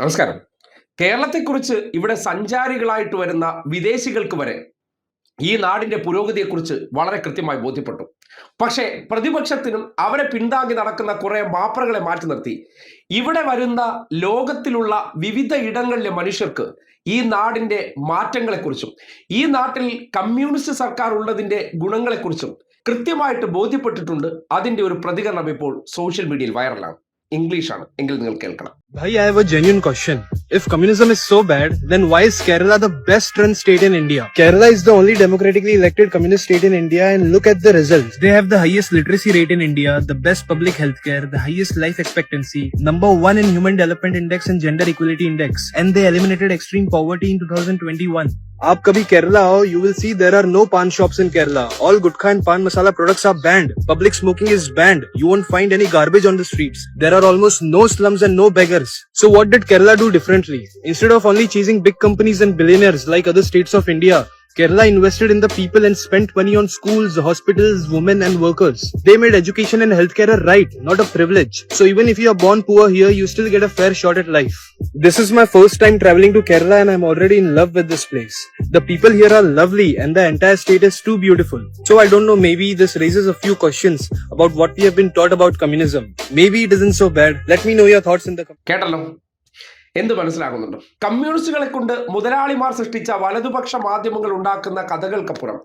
നമസ്കാരം. കേരളത്തെക്കുറിച്ച് ഇവിടെ സഞ്ചാരികളായിട്ട് വരുന്ന വിദേശികൾക്ക് വരെ ഈ നാടിന്റെ പുരോഗതിയെക്കുറിച്ച് വളരെ കൃത്യമായി ബോധ്യപ്പെട്ടു. പക്ഷേ പ്രതിപക്ഷത്തിനും അവരെ പിന്താങ്ങി നടക്കുന്ന കുറേ മാപ്പറകളെ മാറ്റി നിർത്തി. ഇവിടെ വരുന്ന ലോകത്തിലുള്ള വിവിധ ഇടങ്ങളിലെ മനുഷ്യർക്ക് ഈ നാടിന്റെ മാറ്റങ്ങളെക്കുറിച്ചും ഈ നാട്ടിൽ കമ്മ്യൂണിസ്റ്റ് സർക്കാർ ഉള്ളതിന്റെ ഗുണങ്ങളെക്കുറിച്ചും കൃത്യമായിട്ട് ബോധ്യപ്പെട്ടിട്ടുണ്ട്. അതിന്റെ ഒരു പ്രതികരണം ഇപ്പോൾ സോഷ്യൽ മീഡിയയിൽ വൈറലാണ്. ഇംഗ്ലീഷാണ്. എങ്കിൽ നിങ്ങൾ കേൾക്കണം. Bhai, I have a genuine question. If communism is so bad, then why is Kerala the best run state in India? Kerala is the only democratically elected communist state in India and look at the results. They have the highest literacy rate in India, the best public healthcare, the highest life expectancy, number one in human development index and gender equality index, and they eliminated extreme poverty in 2021. आप कभी केरला आओ you will see there are no pan shops in Kerala. All gutkha and pan masala products are banned. Public smoking is banned. You won't find any garbage on the streets. There are almost no slums and no so what did Kerala do differently? Instead of only chasing big companies and billionaires like other states of India, Kerala invested in the people and spent money on schools, hospitals, women and workers. They made education and healthcare a right, not a privilege. So even if you are born poor here, you still get a fair shot at life. This is my first time traveling to Kerala and I'm already in love with this place. The people here are lovely and the entire state is too beautiful. So I don't know, maybe this raises a few questions about what we have been taught about communism. Maybe it isn't so bad. Let me know your thoughts in the comments. എന്ത് മനസ്സിലാകുന്നുണ്ട്? കമ്മ്യൂണിസ്റ്റുകളെ കൊണ്ട് മുതലാളിമാർ സൃഷ്ടിച്ച വലതുപക്ഷ മാധ്യമങ്ങൾ ഉണ്ടാക്കുന്ന കഥകൾക്കപ്പുറം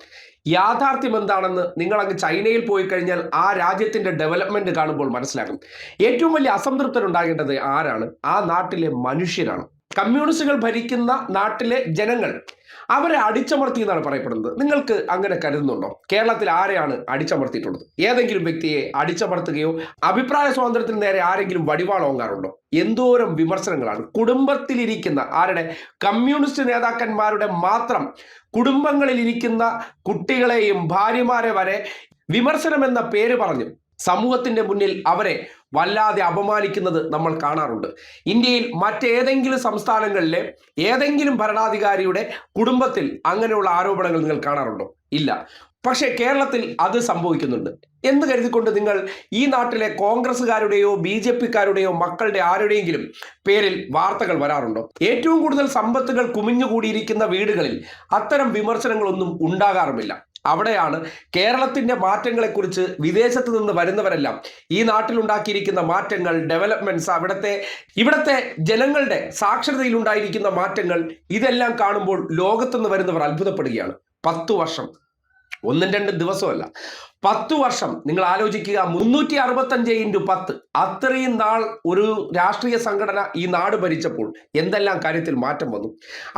യാഥാർത്ഥ്യം എന്താണെന്ന് നിങ്ങൾ അങ്ങ് ചൈനയിൽ പോയി കഴിഞ്ഞാൽ ആ രാജ്യത്തിന്റെ ഡെവലപ്മെന്റ് കാണുമ്പോൾ മനസ്സിലാകും. ഏറ്റവും വലിയ അസംതൃപ്തരുണ്ടാകേണ്ടത് ആരാണ്? ആ നാട്ടിലെ മനുഷ്യരാണ്. കമ്മ്യൂണിസ്റ്റുകൾ ഭരിക്കുന്ന നാട്ടിലെ ജനങ്ങൾ അവരെ അടിച്ചമർത്തി എന്നാണ് പറയപ്പെടുന്നത്. നിങ്ങൾക്ക് അങ്ങനെ കരുതുന്നുണ്ടോ? കേരളത്തിൽ ആരെയാണ് അടിച്ചമർത്തിയിട്ടുള്ളത്? ഏതെങ്കിലും വ്യക്തിയെ അടിച്ചമർത്തുകയോ അഭിപ്രായ സ്വാതന്ത്ര്യത്തിന് നേരെ ആരെങ്കിലും വടിവാളോങ്ങാറുണ്ടോ എന്തോരം വിമർശനങ്ങളാണ്. കുടുംബത്തിലിരിക്കുന്ന ആരുടെ? കമ്മ്യൂണിസ്റ്റ് നേതാക്കന്മാരുടെ മാത്രം കുടുംബങ്ങളിൽ ഇരിക്കുന്ന കുട്ടികളെയും ഭാര്യമാരെ വരെ വിമർശനം എന്ന പേര് പറഞ്ഞ് സമൂഹത്തിന്റെ മുന്നിൽ അവരെ വല്ലാതെ അപമാനിക്കുന്നത് നമ്മൾ കാണാറുണ്ട്. ഇന്ത്യയിൽ മറ്റേതെങ്കിലും സംസ്ഥാനങ്ങളിലെ ഏതെങ്കിലും ഭരണാധികാരിയുടെ കുടുംബത്തിൽ അങ്ങനെയുള്ള ആരോപണങ്ങൾ നിങ്ങൾ കാണാറുണ്ടോ? ഇല്ല. പക്ഷേ കേരളത്തിൽ അത് സംഭവിക്കുന്നുണ്ട്. എന്ന് കരുതിക്കൊണ്ട് നിങ്ങൾ ഈ നാട്ടിലെ കോൺഗ്രസ്സുകാരുടെയോ ബി ജെ പിക്കാരുടെയോ മക്കളുടെ ആരുടെയെങ്കിലും പേരിൽ വാർത്തകൾ വരാറുണ്ടോ? ഏറ്റവും കൂടുതൽ സമ്പത്തുകൾ കുമിഞ്ഞുകൂടിയിരിക്കുന്ന വീടുകളിൽ അത്തരം വിമർശനങ്ങളൊന്നും ഉണ്ടാകാറുമില്ല. അവിടെയാണ് കേരളത്തിന്റെ മാറ്റങ്ങളെക്കുറിച്ച് വിദേശത്ത് നിന്ന് വരുന്നവരെല്ലാം ഈ നാട്ടിലുണ്ടാക്കിയിരിക്കുന്ന മാറ്റങ്ങൾ ഡെവലപ്മെന്റ്സ് അവിടുത്തെ ഇവിടുത്തെ ജനങ്ങളുടെ സാക്ഷരതയിലുണ്ടായിരിക്കുന്ന മാറ്റങ്ങൾ ഇതെല്ലാം കാണുമ്പോൾ ലോകത്തുനിന്ന് വരുന്നവർ അത്ഭുതപ്പെടുകയാണ്. പത്തു വർഷം. ഒന്നും രണ്ടും ദിവസമല്ല. പത്തു വർഷം നിങ്ങൾ ആലോചിക്കുക മുന്നൂറ്റി അറുപത്തഞ്ച് ഇന്റു പത്ത്. അത്രയും നാൾ ഒരു രാഷ്ട്രീയ സംഘടന ഈ നാട് ഭരിച്ചപ്പോൾ എന്തെല്ലാം കാര്യത്തിൽ മാറ്റം വന്നു?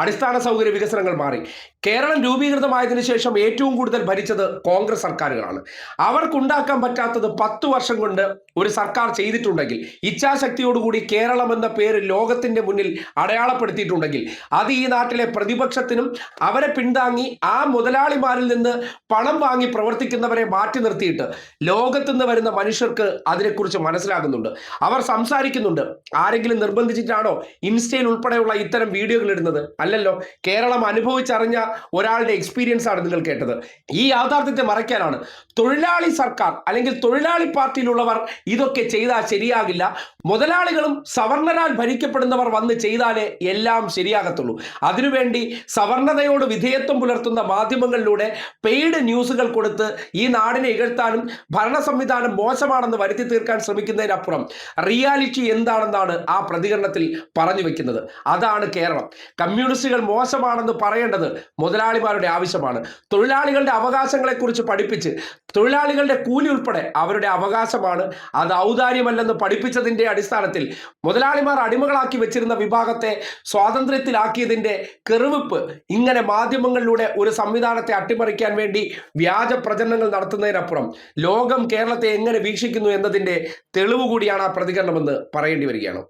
അടിസ്ഥാന സൗകര്യ വികസനങ്ങൾ മാറി. കേരളം രൂപീകൃതമായതിനു ശേഷം ഏറ്റവും കൂടുതൽ ഭരിച്ചത് കോൺഗ്രസ് സർക്കാരുകളാണ്. അവർക്കുണ്ടാക്കാൻ പറ്റാത്തത് പത്ത് വർഷം കൊണ്ട് ഒരു സർക്കാർ ചെയ്തിട്ടുണ്ടെങ്കിൽ ഇച്ഛാശക്തിയോടുകൂടി കേരളം എന്ന പേര് ലോകത്തിന്റെ മുന്നിൽ അടയാളപ്പെടുത്തിയിട്ടുണ്ടെങ്കിൽ അത് ഈ നാട്ടിലെ പ്രതിപക്ഷത്തിനും അവരെ പിന്താങ്ങി ആ മുതലാളിമാരിൽ നിന്ന് പണം വാങ്ങി പ്രവർത്തിക്കുന്നവരെ മാറ്റി നിർത്തിയിട്ട് ലോകത്തുനിന്ന് വരുന്ന മനുഷ്യർക്ക് അതിനെക്കുറിച്ച് മനസ്സിലാകുന്നുണ്ട്. അവർ സംസാരിക്കുന്നുണ്ട്. ആരെങ്കിലും നിർബന്ധിച്ചിട്ടാണോ ഇൻസ്റ്റയിൽ ഉൾപ്പെടെയുള്ള ഇത്തരം വീഡിയോകൾ ഇടുന്നത്? അല്ലല്ലോ കേരളം അനുഭവിച്ചറിഞ്ഞ ഒരാളുടെ എക്സ്പീരിയൻസ് ആണ് നിങ്ങൾ കേട്ടത്. ഈ യാഥാർത്ഥ്യത്തെ മറയ്ക്കാനാണ്. തൊഴിലാളി സർക്കാർ അല്ലെങ്കിൽ തൊഴിലാളി പാർട്ടിയിലുള്ളവർ ഇതൊക്കെ ചെയ്താൽ ശരിയാകില്ല. മുതലാളികളും സവർണരാൽ ഭരിക്കപ്പെടുന്നവർ വന്ന് ചെയ്താലേ എല്ലാം ശരിയാകത്തുള്ളൂ. അതിനുവേണ്ടി സവർണതയോട് വിധേയത്വം പുലർത്തുന്ന മാധ്യമങ്ങളിലൂടെ പെയ്ഡ് ന്യൂസുകൾ കൊടുത്ത് ഈ നാടിനെ ഇകഴ്ത്താനും ഭരണ സംവിധാനം മോശമാണെന്ന് വരുത്തി തീർക്കാൻ ശ്രമിക്കുന്നതിനപ്പുറം റിയാലിറ്റി എന്താണെന്നാണ് ആ പ്രതികരണത്തിൽ പറഞ്ഞു വെക്കുന്നത്. അതാണ് കേരളം. കമ്മ്യൂണിസ്റ്റുകൾ മോശമാണെന്ന് പറയേണ്ടത് മുതലാളിമാരുടെ ആവശ്യമാണ്. തൊഴിലാളികളുടെ അവകാശങ്ങളെക്കുറിച്ച് പഠിപ്പിച്ച് തൊഴിലാളികളുടെ കൂലി ഉൾപ്പെടെ അവരുടെ അവകാശമാണ്. അത് ഔദാര്യമല്ലെന്ന് പഠിപ്പിച്ചതിന്റെ അടിസ്ഥാനത്തിൽ മുതലാളിമാർ അടിമകളാക്കി വെച്ചിരുന്ന വിഭാഗത്തെ സ്വാതന്ത്ര്യത്തിലാക്കിയതിന്റെ കെറുവിപ്പ് ഇങ്ങനെ മാധ്യമങ്ങളിലൂടെ ഒരു സംവിധാനത്തെ അട്ടിമറിക്കാൻ വേണ്ടി വ്യാജ പ്രചരണങ്ങൾ നടത്തുന്നതിനപ്പുറം ലോകം കേരളത്തെ എങ്ങനെ വീക്ഷിക്കുന്നു എന്നതിന്റെ തെളിവ് കൂടിയാണ് ആ പ്രതികരണമെന്ന് പറയേണ്ടി വരികയാണ്.